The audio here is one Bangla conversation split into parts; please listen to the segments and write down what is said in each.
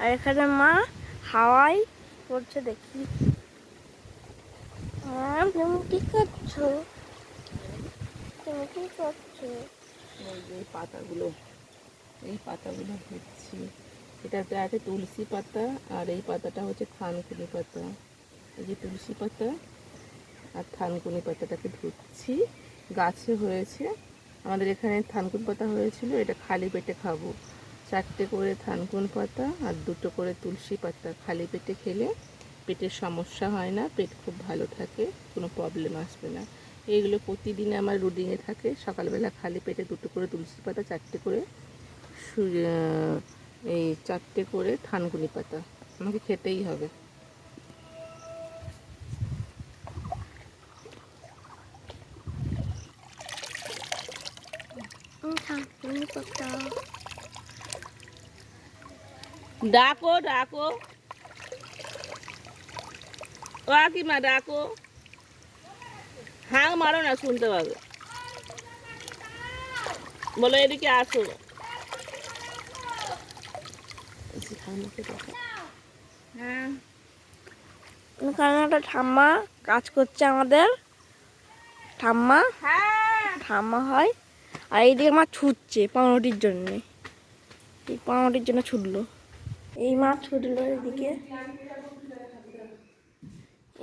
আর এখানে মা হাওয়াই করছে দেখি। তুমি কি করছ? তুমি কি করছ? এই পাতাগুলো এই পাতাগুলো হচ্ছে এটাতে আছে তুলসী পাতা আর এই পাতাটা হচ্ছে থানকুনি পাতা। এই যে তুলসী পাতা আর থানকুনি পাতাটাকে ধুচ্ছি। গাছে হয়েছে, আমাদের এখানে থানকুন পাতা হয়েছিল, এটা খালি পেটে খাব। চারটে করে থানকুন পাতা আর দুটো করে তুলসী পাতা খালি পেটে খেলে পেটের সমস্যা হয় না, পেট খুব ভালো থাকে, কোনো প্রবলেম আসবে না। এইগুলো প্রতিদিন আমার রুটিনে থাকে, সকালবেলা খালি পেটে দুটো করে তুলসী পাতা, চারটে করে এই চারটে করে থানকুনি পাতা। আমাকে খেতেই হবে। তুমি করতে ডাকো ডাকো। ও কাকিমা ডাকো। হাং মারো না শুনতে পাবে। বলো এদিকে আসো। হ্যাঁ। একটা ঠাম্মা কাজ করছে আমাদের? ঠাম্মা? হ্যাঁ। ঠাম্মা হয়। আর এইদিকে মা ছুটছে পাউরুটির জন্যে। এই পাউরুটির জন্য ছুটলো। এই মাছ ছুটলো এদিকে।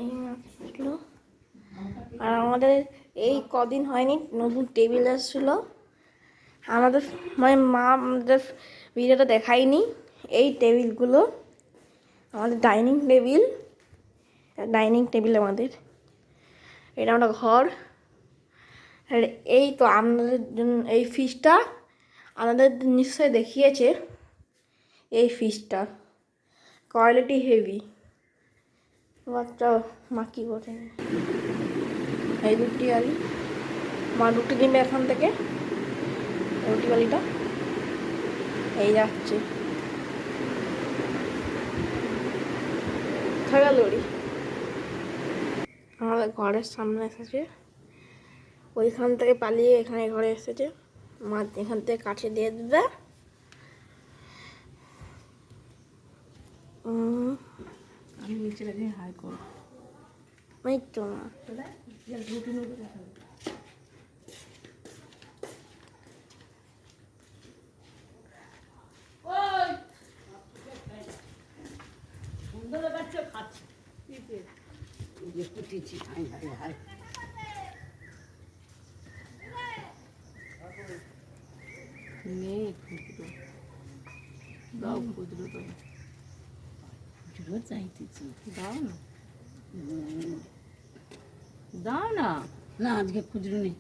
এই মাছ ছুটলো আর আমাদের এই কদিন হয়নি, নতুন টেবিল এসেছিল আমাদের মানে মা আমাদের ভিডিওটা দেখায়নি, এই টেবিলগুলো। আমাদের ডাইনিং টেবিল ডাইনিং টেবিল আমাদের। এটা আমরা ঘর। আর এই তো আপনাদের জন্য, এই ফিশটা আমাদের নিশ্চয়ই দেখিয়েছে। এই ফিশটা। Quality heavy. বাচ্চা মা কী করে এই রুটি আলি। মা রুটি দিবে এখান থেকে। রুটি বালিটা এই যাচ্ছে। থাকা লড়ি আমাদের ঘরের সামনে এসেছে। ওইখান থেকে পালিয়ে এখানে ঘরে এসেছে। মা এখান থেকে কাছে দিয়ে দেবে আমি নিচে রেখে হাই করো এই তো মা নেই খুচরো দাও খুচরো তো। খুচরো চাইতেছি দাও না দাও না না আজকে খুচরো নেই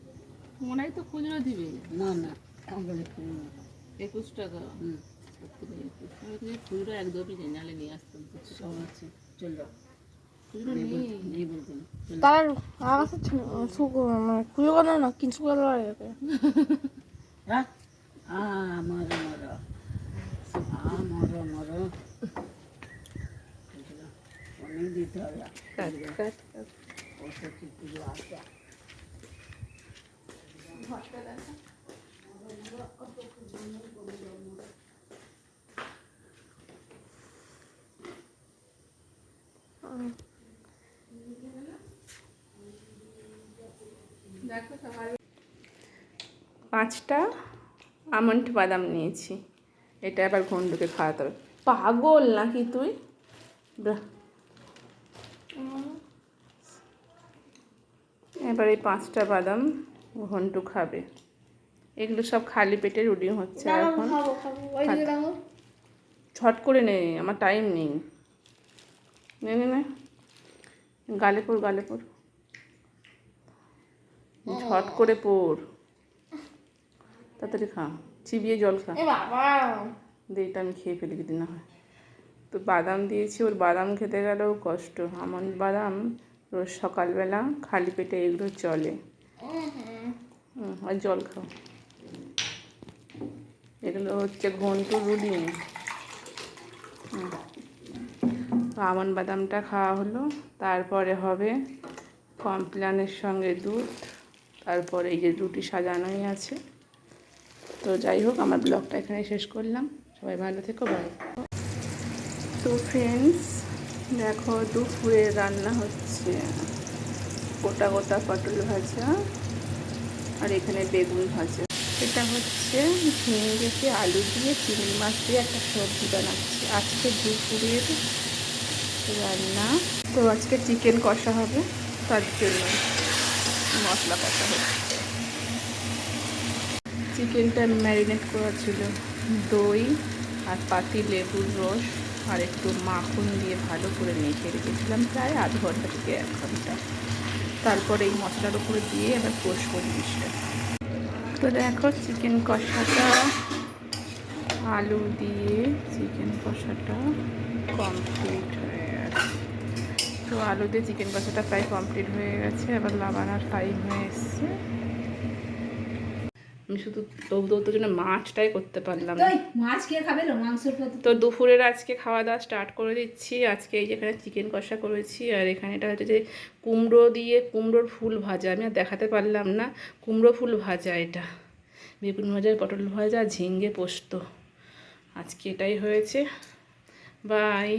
মনে হয় তো খুচরো দিবে না না আমাদের খুচরো একুশ টাকা হুম খুচরো একদমই নেই নাহলে নিয়ে আসতাম সব আছে চল যাও তার আকাশে মানে কথা না কিছু কথা হ্যাঁ আমার আমার আমার আমার দিতে হবে। পাঁচটা আমন্ড বাদাম নিয়েছি। এটা আবার ঘন্ডুকে খাওয়াতে হবে। পাগল নাকি তুই? এবার এই পাঁচটা বাদাম ঘন্টু খাবে। এগুলো সব খালি পেটে রুটি হচ্ছে এখন। ছট করে নে আমার টাইম নেই। নে নে নে। গালে পড় গালে পড় ঝট করে পড় তাড়াতাড়ি খা চিবিয়ে জল খা। দিয়ে এটা আমি খেয়ে ফেলি যদি না হয়। তো বাদাম দিয়েছি ওর বাদাম খেতে গেলেও কষ্ট। আমন্ড বাদাম রোজ সকালবেলা খালি পেটে এগুলো চলে। আর জল খাও। এগুলো হচ্ছে ঘন্টু রুডি আমন বাদামটা খাওয়া হলো। তারপরে হবে কমপ্লানের সঙ্গে দুধ। তারপরে এই যে রুটি সাজানোই আছে। তো যাই হোক, আমার ব্লগটা এখানে শেষ করলাম। সবাই ভালো থেকো বাই তো ফ্রেন্ডস দেখো দুপুরে রান্না হচ্ছে গোটা গোটা পটল ভাজা আর এখানে বেগুন ভাজা। এটা হচ্ছে ঝিঙেকে আলু দিয়ে চিংড়ি মাছ দিয়ে একটা সবজি বানাচ্ছি। আজকে দুপুরের রান্না। তো আজকে চিকেন কষা হবে, তার জন্য মশলা কষা হচ্ছে। চিকেনটা ম্যারিনেট করা ছিল, দই আর পাতি, লেবুর রস আর একটু মাখন দিয়ে ভালো করে মেখে রেখেছিলাম প্রায় আধ ঘণ্টা থেকে এক ঘণ্টা। তারপরে এই মশলার উপরে দিয়ে এবার কষবো জিনিসটা। তো দেখো চিকেন কষাটা, আলু দিয়ে চিকেন কষাটা কমপ্লিট হয়ে গেছে। তো আলু দিয়ে চিকেন কষাটা প্রায় কমপ্লিট হয়ে গেছে, এবার লাবানার টাইম হয়ে এসছে। আমি শুধু তবু তোর জন্য মাছটাই করতে পারলাম। না মাছ কে খাবে মাংসের তো দুপুরের আজকে খাওয়া দাওয়া স্টার্ট করে দিচ্ছি। আজকে এই যেখানে চিকেন কষা করেছি আর এখানে এটা হচ্ছে যে কুমড়ো দিয়ে কুমড়োর ফুল ভাজা। আমি আর দেখাতে পারলাম না কুমড়ো ফুল ভাজা এটা। বেগুন ভাজা পটল ভাজা ঝিঙ্গে পোস্ত। আজকে এটাই হয়েছে। বাই।